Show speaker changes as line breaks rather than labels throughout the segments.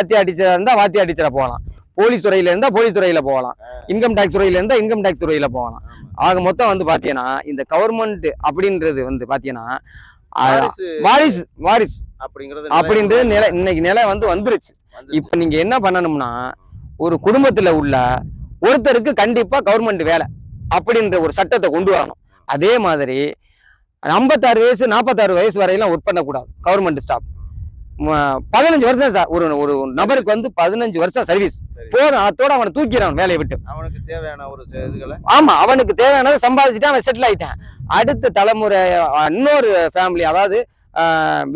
வாத்தியார் டீச்சரா இருந்தா வாத்தியார் டீச்சரா போகலாம். போலீஸ் துறையில இருந்தா போலீஸ் துறையில போகலாம். இன்கம் டேக்ஸ் துறையில இருந்தா இன்கம் டேக்ஸ் துறையில போகலாம். ஆக மொத்தம் வந்து பாத்தீங்கன்னா இந்த கவர்மெண்ட் அப்படின்றது வந்து பாத்தீங்கன்னா
வாரிசு.
வாரிசு வாரிசு
அப்படிங்கிறது
அப்படின்றது நிலை இன்னைக்கு நிலை வந்து வந்துருச்சு.
வந்து
இப்ப நீங்க என்ன பண்ணணும்னா ஒரு குடும்பத்துல உள்ள ஒருத்தருக்கு கண்டிப்பா கவர்மெண்ட் வேலை அப்படின்ற ஒரு சட்டத்தை கொண்டு வரணும். அதே மாதிரி ஐம்பத்தாறு வயசு நாற்பத்தாறு வயசு வரையெல்லாம் ஒர்க் பண்ணக்கூடாது. கவர்மெண்ட் ஸ்டாஃப் பதினஞ்சு வருஷம் சார். ஒரு ஒரு நபருக்கு வந்து பதினஞ்சு வருஷம் சர்வீஸ்
சரி.
போதும் அதோட அவனை தூக்கிறான் வேலையை விட்டு.
அவனுக்கு தேவையான ஒரு இதுகளை?
ஆமா அவனுக்கு தேவையானதை சம்பாதிச்சுட்டு அவன் செட்டில் ஆயிட்டான். அடுத்த தலைமுறை இன்னொரு ஃபேமிலி அதாவது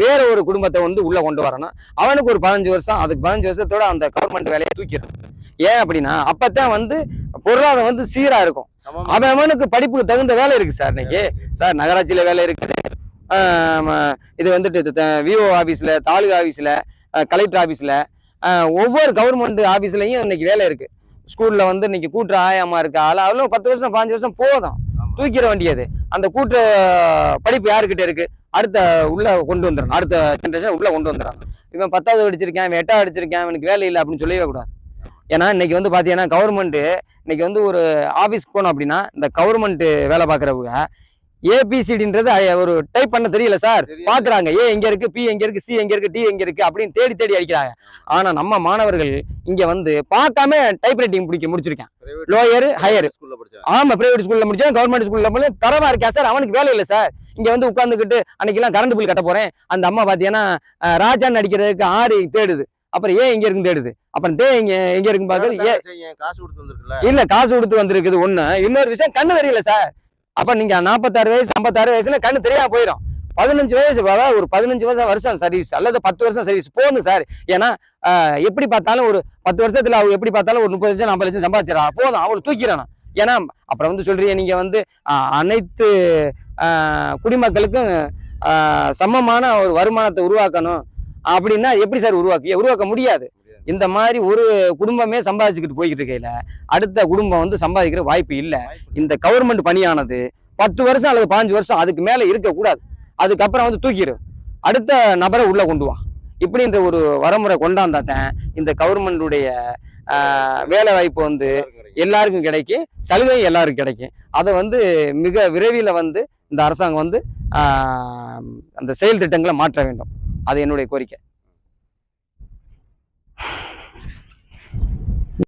வேற ஒரு குடும்பத்தை வந்து உள்ள கொண்டு வரணும். அவனுக்கு ஒரு பதினஞ்சு வருஷம் அதுக்கு பதினஞ்சு வருஷத்தோட அந்த கவர்மெண்ட் வேலையை தூக்கிடும். ஏன் அப்படின்னா அப்பதான் வந்து பொருளாதாரம் வந்து சீரா இருக்கும். அவன் அவனுக்கு படிப்புக்கு தகுந்த வேலை இருக்கு சார் இன்னைக்கு. சார் நகராட்சியில வேலை இருக்குது இது வந்துட்டு விஓ ஆபீஸ்ல தாலுகா ஆபீஸ்ல கலெக்டர் ஆபீஸ்ல ஒவ்வொரு கவர்மெண்ட் ஆபீஸ்லயும் இன்னைக்கு வேலை இருக்கு. ஸ்கூல்ல வந்து இன்னைக்கு கூட்டுற ஆயாமா இருக்கு ஆள அவ்வளோ பத்து வருஷம் பாஞ்சு வருஷம் போதும். தூக்கிட வேண்டியது. அந்த கூட்டுற படிப்பு யாருக்கிட்ட இருக்கு? அடுத்த உள்ள கொண்டு வந்துடணும். அடுத்த ஜென்ரேஷன் உள்ள கொண்டு வந்துடணும். இவன் பத்தாவது அடிச்சிருக்கேன் இவன் எட்டாவது அடிச்சிருக்கேன் இவனுக்கு வேலை இல்லை அப்படின்னு சொல்லவே கூடாது. ஏன்னா இன்னைக்கு வந்து பாத்தீங்கன்னா கவர்மெண்ட் இன்னைக்கு வந்து ஒரு ஆபீஸ்க்கு போனோம் அப்படின்னா இந்த கவர்மெண்ட் வேலை பார்க்குறவங்க ஏபிசிடின்றது ஒரு டைப் பண்ண தெரியல சார். பாக்குறாங்க. ஏ எங்க இருக்கு பி எங்க இருக்கு சி எங்க இருக்கு டி எங்க இருக்கு அப்படின்னு தேடி தேடி அடிக்கிறாங்க. ஆனா நம்ம மாணவர்கள் இங்க வந்து பார்க்காம டைப் ரைட்டிங் பிடிக்க முடிச்சிருக்கேன். லோயர் ஹையர் ஆமா பிரைவேட் ஸ்கூல்ல முடிச்சேன் கவர்மெண்ட் ஸ்கூல்ல முடிச்சேன் தரமா இருக்கா சார் அவனுக்கு வேலை இல்லை சார் இங்க வந்து உட்காந்துக்கிட்டு அன்னைக்கு எல்லாம் கரண்ட் பில் கட்ட போறேன். அந்த அம்மா பாத்தீங்கன்னா ராஜான்னு அடிக்கிறதுக்கு ஆறு தேடுது. அப்புறம் ஏன் எங்க இருக்குன்னு தேடுது. அப்புறம் தே இங்க எங்க இருக்குன்னு பாக்குறது? இல்ல காசு கொடுத்து வந்திருக்குது ஒண்ணு. இன்னொரு விஷயம் கண்ணு தெரியல சார் அப்ப நீங்க நாற்பத்தாறு வயசு ஐம்பத்தாறு வயசுல கண்ணு தெரியாம போயிடும் பதினஞ்சு வயசு அதாவது ஒரு பதினஞ்சு வருஷம் வருஷம் சர்வீஸ் அல்லது பத்து வருஷம் சர்வீஸ் போதும் சார் ஏன்னா எப்படி பார்த்தாலும் ஒரு பத்து வருஷத்துல அவங்க எப்படி பார்த்தாலும் ஒரு முப்பது லட்சம் நாற்பது லட்சம் சம்பாதிச்சிடா போதும் அவளை தூக்கிறானா ஏன்னா அப்புறம் வந்து சொல்றீங்க நீங்க வந்து அனைத்து குடிமக்களுக்கும் சமமான ஒரு வருமானத்தை உருவாக்கணும். அப்படின்னா எப்படி சார் உருவாக்க? உருவாக்க முடியாது. இந்த மாதிரி ஒரு குடும்பமே சம்பாதிச்சுக்கிட்டு போய்கிட்டு இருக்கையில அடுத்த குடும்பம் வந்து சம்பாதிக்கிற வாய்ப்பு இல்லை. இந்த கவர்மெண்ட் பணியானது பத்து வருஷம் அல்லது பாஞ்சு வருஷம் அதுக்கு மேலே இருக்கக்கூடாது. அதுக்கப்புறம் வந்து தூக்கிடு. அடுத்த நபரை உள்ளே கொண்டு வா. இப்படின்ற ஒரு வரமுறை கொண்டாந்தாத்தான் இந்த கவர்மெண்டுடைய வேலை வாய்ப்பு வந்து
எல்லாருக்கும் கிடைக்கும்.
சலுகை எல்லாருக்கும் கிடைக்கும். அதை வந்து மிக விரைவில் வந்து இந்த அரசாங்கம் வந்து அந்த செயல் திட்டங்களை மாற்ற வேண்டும். அது என்னுடைய கோரிக்கை.